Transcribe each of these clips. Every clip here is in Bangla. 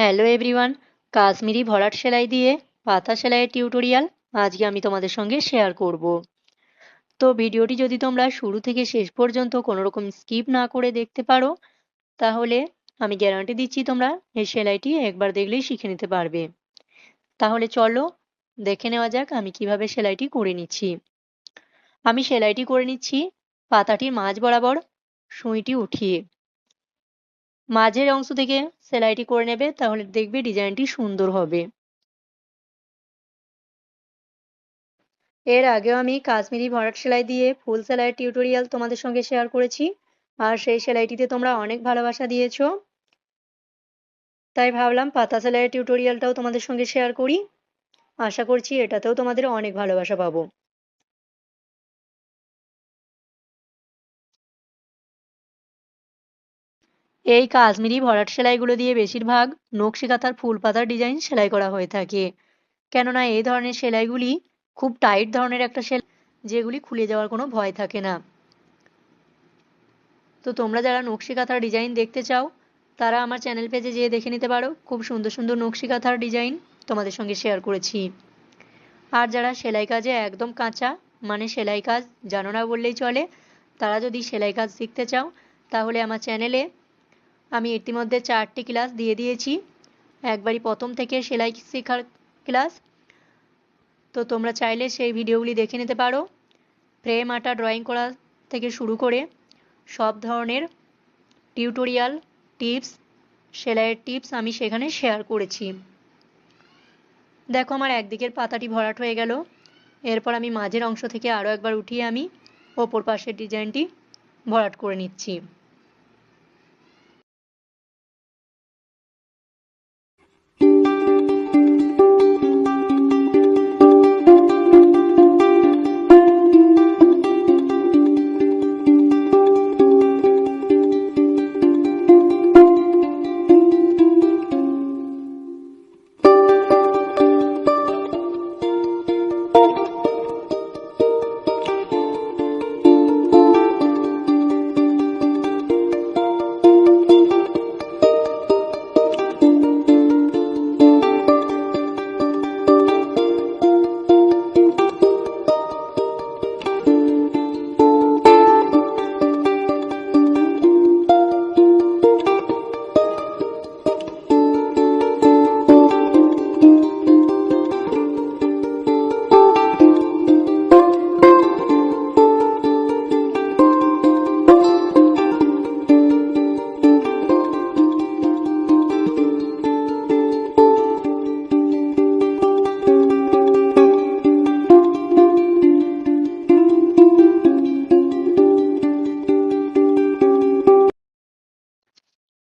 হ্যালো এভরিওয়ান কাশ্মীরি ভরাট সেলাই দিয়ে পাতা সেলাইয়ের টিউটোরিয়াল আজকে আমি তোমাদের সঙ্গে শেয়ার করব। তো ভিডিওটি যদি তোমরা শুরু থেকে শেষ পর্যন্ত কোনো রকম স্কিপ না করে দেখতে পারো, তাহলে আমি গ্যারান্টি দিচ্ছি তোমরা এই সেলাইটি একবার দেখলেই শিখে নিতে পারবে। তাহলে চলো দেখে নেওয়া যাক আমি কীভাবে সেলাইটি করে নিচ্ছি। আমি সেলাইটি করে নিচ্ছি পাতাটির মাঝ বরাবর, সুইটি উঠিয়ে। মাঝের অংশ থেকে সেলাইটি করে নেবে, তাহলে দেখবে ডিজাইনটি সুন্দর হবে। এর আগেও আমি কাশ্মীরি ভরাট সেলাই দিয়ে ফুল সেলাইয়ের টিউটোরিয়াল তোমাদের সঙ্গে শেয়ার করেছি, আর সেই সেলাইটিতে তোমরা অনেক ভালোবাসা দিয়েছ। তাই ভাবলাম পাতা সেলাইয়ের টিউটোরিয়ালটাও তোমাদের সঙ্গে শেয়ার করি। আশা করছি এটাতেও তোমাদের অনেক ভালোবাসা পাবো। এই কাশ্মীরি ভরাট সেলাইগুলো দিয়ে বেশিরভাগ নকশি কাঁথার ফুল পাতার ডিজাইন সেলাই করা হয়ে থাকে। কেননা এই ধরনের সেলাইগুলি খুব টাইট ধরনের একটা সেলাই, যেগুলি খুলে যাওয়ার কোনো ভয় থাকে না। তো তোমরা যারা নকশি কাঁথার ডিজাইন দেখতে চাও, তারা আমার চ্যানেল পেজে যেয়ে দেখে নিতে পারো। খুব সুন্দর সুন্দর নকশি কাঁথার ডিজাইন তোমাদের সঙ্গে শেয়ার করেছি। আর যারা সেলাই কাজে একদম কাঁচা মানে সেলাই কাজ জানো না বললেই চলে, তারা যদি সেলাই কাজ শিখতে চাও, তাহলে আমার চ্যানেলে আমি ইতিমধ্যে চারটি ক্লাস দিয়ে দিয়েছি। একবারই প্রথম থেকে সেলাই শেখার ক্লাস। তো তোমরা চাইলে সেই ভিডিওগুলি দেখে নিতে পারো। ফ্রেম আটা, ড্রয়িং করা থেকে শুরু করে সব ধরনের টিউটোরিয়াল, টিপস, সেলাইয়ের টিপস আমি সেখানে শেয়ার করেছি। দেখো আমার একদিকের পাতাটি ভরাট হয়ে গেল। এরপর আমি মাঝের অংশ থেকে আরও একবার উঠিয়ে আমি ওপর পাশের ডিজাইনটি ভরাট করে নিচ্ছি।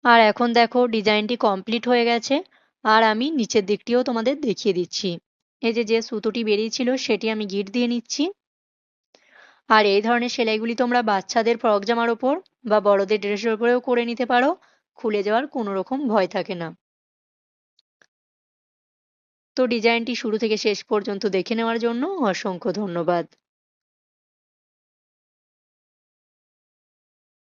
আর এখন দেখো ডিজাইনটি কমপ্লিট হয়ে গেছে। আর আমি নিচের দিকটিও তোমাদের দেখিয়ে দিচ্ছি। এই যে যে সুতোটি বেরিয়েছিল সেটি আমি গিট দিয়ে নিচ্ছি। আর এই ধরনের সেলাইগুলি তোমরা বাচ্চাদের ফ্রক জামার ওপর বা বড়দের ড্রেসের ওপরেও করে নিতে পারো। খুলে যাওয়ার কোনো রকম ভয় থাকে না। তো ডিজাইনটি শুরু থেকে শেষ পর্যন্ত দেখে নেওয়ার জন্য অসংখ্য ধন্যবাদ।